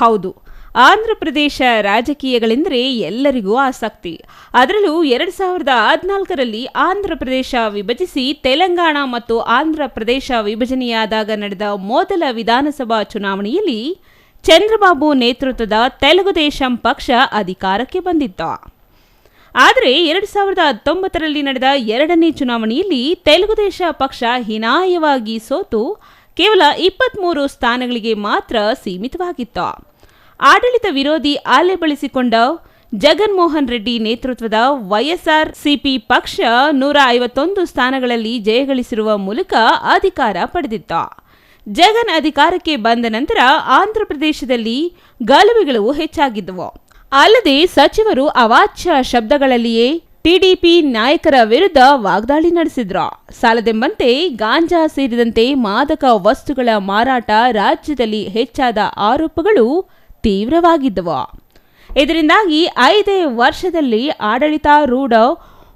ಹೌದು ಆಂಧ್ರ ಪ್ರದೇಶ ರಾಜಕೀಯಗಳೆಂದರೆ ಎಲ್ಲರಿಗೂ ಆಸಕ್ತಿ. ಅದರಲ್ಲೂ ಎರಡು ಸಾವಿರದ ಹದಿನಾಲ್ಕರಲ್ಲಿ ಆಂಧ್ರ ಪ್ರದೇಶ ವಿಭಜಿಸಿ ತೆಲಂಗಾಣ ಮತ್ತು ಆಂಧ್ರ ಪ್ರದೇಶ ವಿಭಜನೆಯಾದಾಗ ನಡೆದ ಮೊದಲ ವಿಧಾನಸಭಾ ಚುನಾವಣೆಯಲ್ಲಿ ಚಂದ್ರಬಾಬು ನೇತೃತ್ವದ ತೆಲುಗು ದೇಶಂ ಪಕ್ಷ ಅಧಿಕಾರಕ್ಕೆ ಬಂದಿತ್ತು. ಆದರೆ ಎರಡು ಸಾವಿರದ ಹತ್ತೊಂಬತ್ತರಲ್ಲಿ ನಡೆದ ಎರಡನೇ ಚುನಾವಣೆಯಲ್ಲಿ ತೆಲುಗುದೇಶ ಪಕ್ಷ ಹೀನಾಯವಾಗಿ ಸೋತು, ಕೇವಲ ಇಪ್ಪತ್ತ್ಮೂರು ಸ್ಥಾನಗಳಿಗೆ ಮಾತ್ರ ಸೀಮಿತವಾಗಿತ್ತು. ಆಡಳಿತ ವಿರೋಧಿ ಆಲೆ ಬಳಸಿಕೊಂಡ ಜಗನ್ಮೋಹನ್ ರೆಡ್ಡಿ ನೇತೃತ್ವದ ವೈಎಸ್ಆರ್ ಸಿಪಿ ಪಕ್ಷ ನೂರ ಐವತ್ತೊಂದು ಸ್ಥಾನಗಳಲ್ಲಿ ಜಯಗಳಿಸಿರುವ ಮೂಲಕ ಅಧಿಕಾರ ಪಡೆದಿತ್ತು. ಜಗನ್ ಅಧಿಕಾರಕ್ಕೆ ಬಂದ ನಂತರ ಆಂಧ್ರಪ್ರದೇಶದಲ್ಲಿ ಗಲಭೆಗಳು ಹೆಚ್ಚಾಗಿದ್ದವು. ಅಲ್ಲದೆ ಸಚಿವರು ಅವಾಚ್ಯ ಶಬ್ದಗಳಲ್ಲಿಯೇ ಟಿಡಿಪಿ ನಾಯಕರ ವಿರುದ್ಧ ವಾಗ್ದಾಳಿ ನಡೆಸಿದ್ರು. ಸಾಲದೆಂಬಂತೆ ಗಾಂಜಾ ಸೇರಿದಂತೆ ಮಾದಕ ವಸ್ತುಗಳ ಮಾರಾಟ ರಾಜ್ಯದಲ್ಲಿ ಹೆಚ್ಚಾದ ಆರೋಪಗಳು ತೀವ್ರವಾಗಿದ್ದವು. ಇದರಿಂದಾಗಿ ಐದೇ ವರ್ಷದಲ್ಲಿ ಆಡಳಿತಾರೂಢ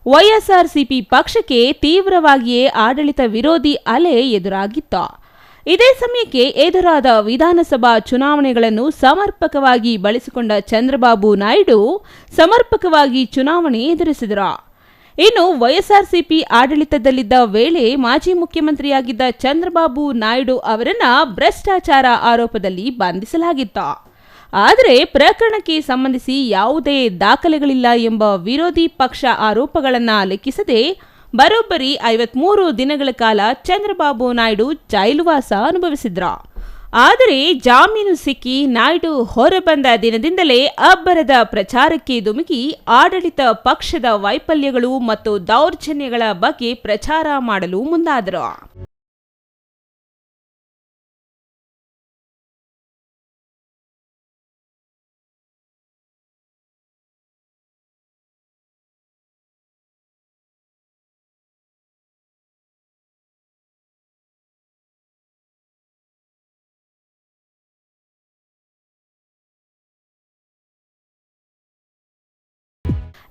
ವೈಎಸ್ಆರ್ಸಿಪಿ ಪಕ್ಷಕ್ಕೆ ತೀವ್ರವಾಗಿಯೇ ಆಡಳಿತ ವಿರೋಧಿ ಅಲೆ ಎದುರಾಗಿತ್ತು. ಇದೇ ಸಮಯಕ್ಕೆ ಎದುರಾದ ವಿಧಾನಸಭಾ ಚುನಾವಣೆಗಳನ್ನು ಸಮರ್ಪಕವಾಗಿ ಬಳಸಿಕೊಂಡ ಚಂದ್ರಬಾಬು ನಾಯ್ಡು ಸಮರ್ಪಕವಾಗಿ ಚುನಾವಣೆ ಎದುರಿಸಿದರು. ಇನ್ನು ವೈಎಸ್ಆರ್ಸಿಪಿ ಆಡಳಿತದಲ್ಲಿದ್ದ ವೇಳೆ ಮಾಜಿ ಮುಖ್ಯಮಂತ್ರಿಯಾಗಿದ್ದ ಚಂದ್ರಬಾಬು ನಾಯ್ಡು ಅವರನ್ನ ಭ್ರಷ್ಟಾಚಾರ ಆರೋಪದಲ್ಲಿ ಬಂಧಿಸಲಾಗಿತ್ತು. ಆದರೆ ಪ್ರಕರಣಕ್ಕೆ ಸಂಬಂಧಿಸಿ ಯಾವುದೇ ದಾಖಲೆಗಳಿಲ್ಲ ಎಂಬ ವಿರೋಧಿ ಪಕ್ಷ ಆರೋಪಗಳನ್ನು ಲೆಕ್ಕಿಸದೆ ಬರೋಬ್ಬರಿ ಐವತ್ಮೂರು ದಿನಗಳ ಕಾಲ ಚಂದ್ರಬಾಬು ನಾಯ್ಡು ಜೈಲುವಾಸ ಅನುಭವಿಸಿದ್ರು. ಆದರೆ ಜಾಮೀನು ಸಿಕ್ಕಿ ನಾಯ್ಡು ಹೊರಬಂದ ದಿನದಿಂದಲೇ ಅಬ್ಬರದ ಪ್ರಚಾರಕ್ಕೆ ಧುಮುಕಿ ಆಡಳಿತ ಪಕ್ಷದ ವೈಫಲ್ಯಗಳು ಮತ್ತು ದೌರ್ಜನ್ಯಗಳ ಬಗ್ಗೆ ಪ್ರಚಾರ ಮಾಡಲು ಮುಂದಾದರು.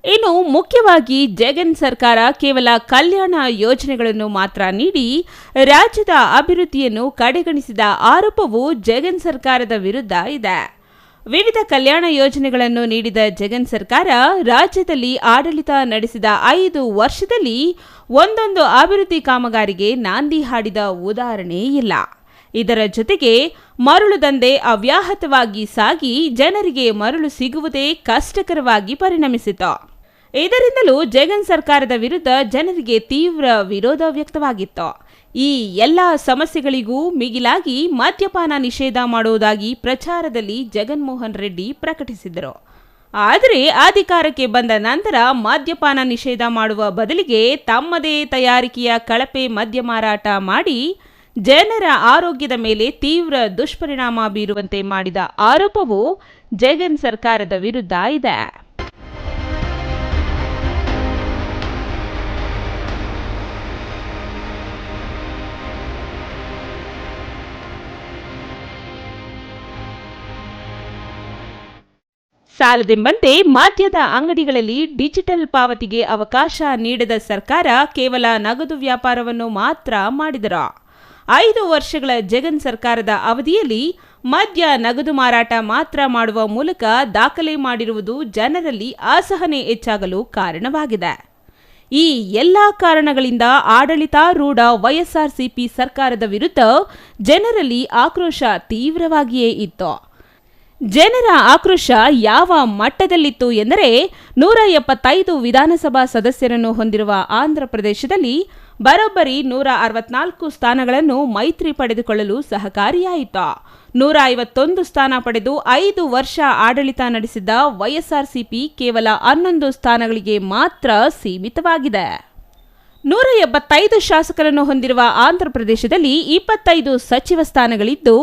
ಇನ್ನು ಮುಖ್ಯವಾಗಿ ಜಗನ್ ಸರ್ಕಾರ ಕೇವಲ ಕಲ್ಯಾಣ ಯೋಜನೆಗಳನ್ನು ಮಾತ್ರ ನೀಡಿ ರಾಜ್ಯದ ಅಭಿವೃದ್ಧಿಯನ್ನು ಕಡೆಗಣಿಸಿದ ಆರೋಪವು ಜಗನ್ ಸರ್ಕಾರದ ವಿರುದ್ಧ ಇದೆ. ವಿವಿಧ ಕಲ್ಯಾಣ ಯೋಜನೆಗಳನ್ನು ನೀಡಿದ ಜಗನ್ ಸರ್ಕಾರ ರಾಜ್ಯದಲ್ಲಿ ಆಡಳಿತ ನಡೆಸಿದ ಐದು ವರ್ಷದಲ್ಲಿ ಒಂದೊಂದು ಅಭಿವೃದ್ಧಿ ಕಾಮಗಾರಿಗೆ ನಾಂದಿ ಹಾಡಿದ ಉದಾಹರಣೆ ಇಲ್ಲ. ಇದರ ಜೊತೆಗೆ ಮರಳು ದಂಧೆ ಅವ್ಯಾಹತವಾಗಿ ಸಾಗಿ ಜನರಿಗೆ ಮರಳು ಸಿಗುವುದೇ ಕಷ್ಟಕರವಾಗಿ ಪರಿಣಮಿಸಿತು. ಇದರಿಂದಲೂ ಜಗನ್ ಸರ್ಕಾರದ ವಿರುದ್ಧ ಜನರಿಗೆ ತೀವ್ರ ವಿರೋಧ ವ್ಯಕ್ತವಾಗಿತ್ತು. ಈ ಎಲ್ಲ ಸಮಸ್ಯೆಗಳಿಗೂ ಮಿಗಿಲಾಗಿ ಮದ್ಯಪಾನ ನಿಷೇಧ ಮಾಡುವುದಾಗಿ ಪ್ರಚಾರದಲ್ಲಿ ಜಗನ್ಮೋಹನ್ ರೆಡ್ಡಿ ಪ್ರಕಟಿಸಿದರು. ಆದರೆ ಅಧಿಕಾರಕ್ಕೆ ಬಂದ ನಂತರ ಮದ್ಯಪಾನ ನಿಷೇಧ ಮಾಡುವ ಬದಲಿಗೆ ತಮ್ಮದೇ ತಯಾರಿಕೆಯ ಕಳಪೆ ಮದ್ಯ ಮಾರಾಟ ಮಾಡಿ ಜನರ ಆರೋಗ್ಯದ ಮೇಲೆ ತೀವ್ರ ದುಷ್ಪರಿಣಾಮ ಬೀರುವಂತೆ ಮಾಡಿದ ಆರೋಪವು ಜಗನ್ ಸರ್ಕಾರದ ವಿರುದ್ಧ ಇದೆ. ಸಾಲದೆಂಬಂತೆ ಮದ್ಯದ ಅಂಗಡಿಗಳಲ್ಲಿ ಡಿಜಿಟಲ್ ಪಾವತಿಗೆ ಅವಕಾಶ ನೀಡದ ಸರ್ಕಾರ ಕೇವಲ ನಗದು ವ್ಯಾಪಾರವನ್ನು ಮಾತ್ರ ಮಾಡಿದರ. ಐದು ವರ್ಷಗಳ ಜಗನ್ ಸರ್ಕಾರದ ಅವಧಿಯಲ್ಲಿ ಮದ್ಯ ನಗದು ಮಾರಾಟ ಮಾತ್ರ ಮಾಡುವ ಮೂಲಕ ದಾಖಲೆ ಮಾಡಿರುವುದು ಜನರಲ್ಲಿ ಅಸಹನೆ ಹೆಚ್ಚಾಗಲು ಕಾರಣವಾಗಿದೆ. ಈ ಎಲ್ಲ ಕಾರಣಗಳಿಂದ ಆಡಳಿತಾರೂಢ ವೈಎಸ್ಆರ್ಸಿಪಿ ಸರ್ಕಾರದ ವಿರುದ್ಧ ಜನರಲ್ಲಿ ಆಕ್ರೋಶ ತೀವ್ರವಾಗಿಯೇ ಇತ್ತು. ಜನರ ಆಕ್ರೋಶ ಯಾವ ಮಟ್ಟದಲ್ಲಿತ್ತು ಎಂದರೆ ನೂರ ಎಪ್ಪತ್ತೈದು ವಿಧಾನಸಭಾ ಸದಸ್ಯರನ್ನು ಹೊಂದಿರುವ ಆಂಧ್ರ ಪ್ರದೇಶದಲ್ಲಿ ಬರೋಬ್ಬರಿ ನೂರ ಅರವತ್ನಾಲ್ಕು ಸ್ಥಾನಗಳನ್ನು ಮೈತ್ರಿ ಪಡೆದುಕೊಳ್ಳಲು ಸಹಕಾರಿಯಾಯಿತು. ನೂರ ಐವತ್ತೊಂದು ಸ್ಥಾನ ಪಡೆದು ಐದು ವರ್ಷ ಆಡಳಿತ ನಡೆಸಿದ್ದ ವೈಎಸ್ಆರ್ಸಿಪಿ ಕೇವಲ ಹನ್ನೊಂದು ಸ್ಥಾನಗಳಿಗೆ ಮಾತ್ರ ಸೀಮಿತವಾಗಿದೆ. ನೂರ ಎಪ್ಪತ್ತೈದು ಶಾಸಕರನ್ನು ಹೊಂದಿರುವ ಆಂಧ್ರಪ್ರದೇಶದಲ್ಲಿ ಇಪ್ಪತ್ತೈದು ಸಚಿವ ಸ್ಥಾನಗಳಿದ್ದು,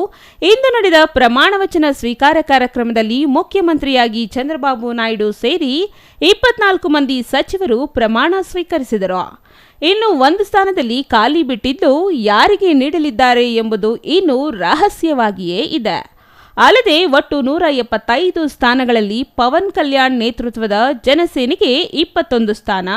ಇಂದು ನಡೆದ ಪ್ರಮಾಣವಚನ ಸ್ವೀಕಾರ ಕಾರ್ಯಕ್ರಮದಲ್ಲಿ ಮುಖ್ಯಮಂತ್ರಿಯಾಗಿ ಚಂದ್ರಬಾಬು ನಾಯ್ಡು ಸೇರಿ ಇಪ್ಪತ್ನಾಲ್ಕು ಮಂದಿ ಸಚಿವರು ಪ್ರಮಾಣ ಸ್ವೀಕರಿಸಿದರು. ಇನ್ನು ಒಂದು ಸ್ಥಾನದಲ್ಲಿ ಖಾಲಿ ಬಿಟ್ಟಿದ್ದು ಯಾರಿಗೆ ನೀಡಲಿದ್ದಾರೆ ಎಂಬುದು ಇನ್ನೂ ರಹಸ್ಯವಾಗಿಯೇ ಇದೆ. ಅಲ್ಲದೆ ಒಟ್ಟು ನೂರ ಎಪ್ಪತ್ತೈದು ಸ್ಥಾನಗಳಲ್ಲಿ ಪವನ್ ಕಲ್ಯಾಣ್ ನೇತೃತ್ವದ ಜನಸೇನೆಗೆ ಇಪ್ಪತ್ತೊಂದು ಸ್ಥಾನ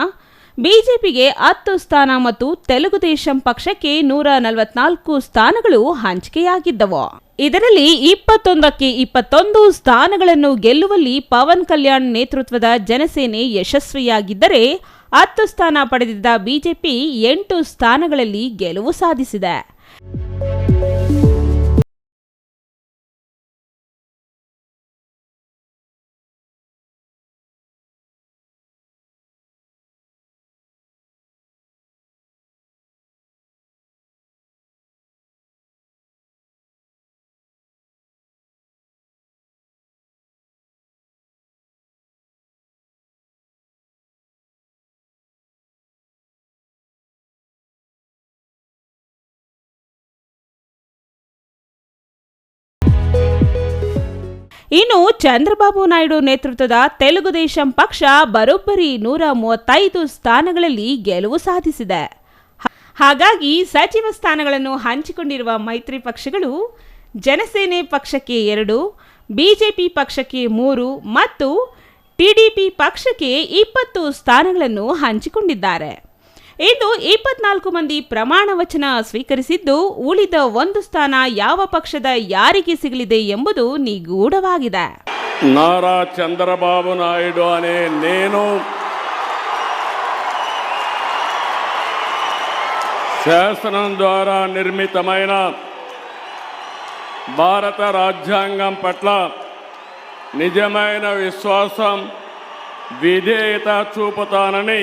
ಬಿಜೆಪಿಗೆ ಹತ್ತು ಸ್ಥಾನ ಮತ್ತು ತೆಲುಗು ದೇಶಂ ಪಕ್ಷಕ್ಕೆ ನೂರ ನಲವತ್ನಾಲ್ಕು ಸ್ಥಾನಗಳು ಹಂಚಿಕೆಯಾಗಿದ್ದವು. ಇದರಲ್ಲಿ ಇಪ್ಪತ್ತೊಂದಕ್ಕೆ ಇಪ್ಪತ್ತೊಂದು ಸ್ಥಾನಗಳನ್ನು ಗೆಲ್ಲುವಲ್ಲಿ ಪವನ್ ಕಲ್ಯಾಣ್ ನೇತೃತ್ವದ ಜನಸೇನೆ ಯಶಸ್ವಿಯಾಗಿದ್ದರೆ ಹತ್ತು ಸ್ಥಾನ ಪಡೆದಿದ್ದ ಬಿಜೆಪಿ ಎಂಟು ಸ್ಥಾನಗಳಲ್ಲಿ ಗೆಲುವು ಸಾಧಿಸಿದೆ. ಇನ್ನು ಚಂದ್ರಬಾಬು ನಾಯ್ಡು ನೇತೃತ್ವದ ತೆಲುಗು ದೇಶಂ ಪಕ್ಷ ಬರೋಬ್ಬರಿ ನೂರ ಮೂವತ್ತೈದು ಸ್ಥಾನಗಳಲ್ಲಿ ಗೆಲುವು ಸಾಧಿಸಿದೆ. ಹಾಗಾಗಿ ಸಚಿವ ಸ್ಥಾನಗಳನ್ನು ಹಂಚಿಕೊಂಡಿರುವ ಮೈತ್ರಿ ಪಕ್ಷಗಳು ಜನಸೇನೆ ಪಕ್ಷಕ್ಕೆ ಎರಡು, ಬಿಜೆಪಿ ಪಕ್ಷಕ್ಕೆ ಮೂರು ಮತ್ತು ಟಿಡಿಪಿ ಪಕ್ಷಕ್ಕೆ ಇಪ್ಪತ್ತು ಸ್ಥಾನಗಳನ್ನು ಹಂಚಿಕೊಂಡಿದ್ದಾರೆ. ಇಂದು ಇಪ್ಪತ್ನಾಲ್ಕು ಮಂದಿ ಪ್ರಮಾಣ ವಚನ ಸ್ವೀಕರಿಸಿದ್ದು ಉಳಿದ ಒಂದು ಸ್ಥಾನ ಯಾವ ಪಕ್ಷದ ಯಾರಿಗೆ ಸಿಗಲಿದೆ ಎಂಬುದು ನಿಗೂಢವಾಗಿದೆ నారా చంద్రబాబు నాయుడు అనే నేను శాసనం ద్వారా నిర్మితమైన భారత రాజ్యాంగం పట్ల నిజమైన విశ్వాసం విధేయత చూపుతానని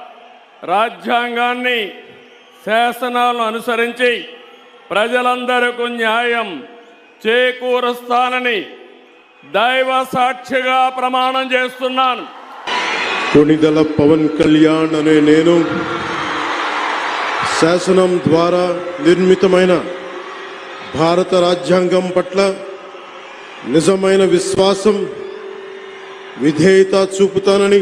రాజ్యాంగాన్ని శాసనాలను అనుసరించి ప్రజలందరకు న్యాయం చేకూరుస్తానని దైవ సాక్షిగా ప్రమాణం చేస్తున్నాను. కొణిదల పవన్ కళ్యాణ్ అనే నేను శాసనం ద్వారా నిర్మితమైన భారత రాజ్యాంగం పట్ల నిజమైన విశ్వాసం విధేయత చూపుతానని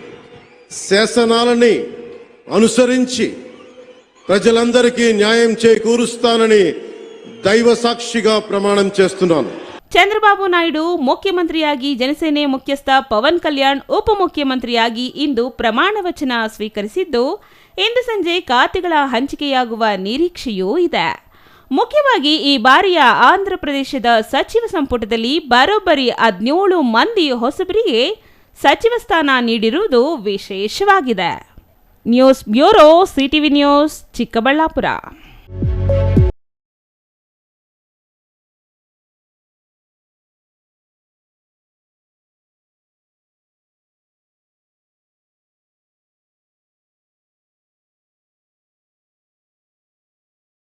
శాసనాలని అనుసరించి ప్రజలందరికీ న్యాయం చేకూరుస్తానని దైవ సాక్షిగా ప్రమాణం చేస్తున్నాను ಚಂದ್ರಬಾಬು ನಾಯ್ಡು ಮುಖ್ಯಮಂತ್ರಿಯಾಗಿ ಜನಸೇನೆ ಮುಖ್ಯಸ್ಥ ಪವನ್ ಕಲ್ಯಾಣ್ ಉಪಮುಖ್ಯಮಂತ್ರಿಯಾಗಿ ಇಂದು ಪ್ರಮಾಣ ವಚನ ಸ್ವೀಕರಿಸಿದ್ದು ಇಂದು ಸಂಜೆ ಖಾತೆಗಳ ಹಂಚಿಕೆಯಾಗುವ ನಿರೀಕ್ಷೆಯೂ ಇದೆ ಮುಖ್ಯವಾಗಿ ಈ ಬಾರಿಯ ಆಂಧ್ರಪ್ರದೇಶದ ಸಚಿವ ಸಂಪುಟದಲ್ಲಿ ಬರೋಬ್ಬರಿ ಹದಿನೇಳು ಮಂದಿ ಹೊಸಬರಿಗೆ ಸಚಿವ ಸ್ಥಾನ ನೀಡಿರುವುದು ವಿಶೇಷವಾಗಿದೆ. News bureau CTV news Chikkaballapur.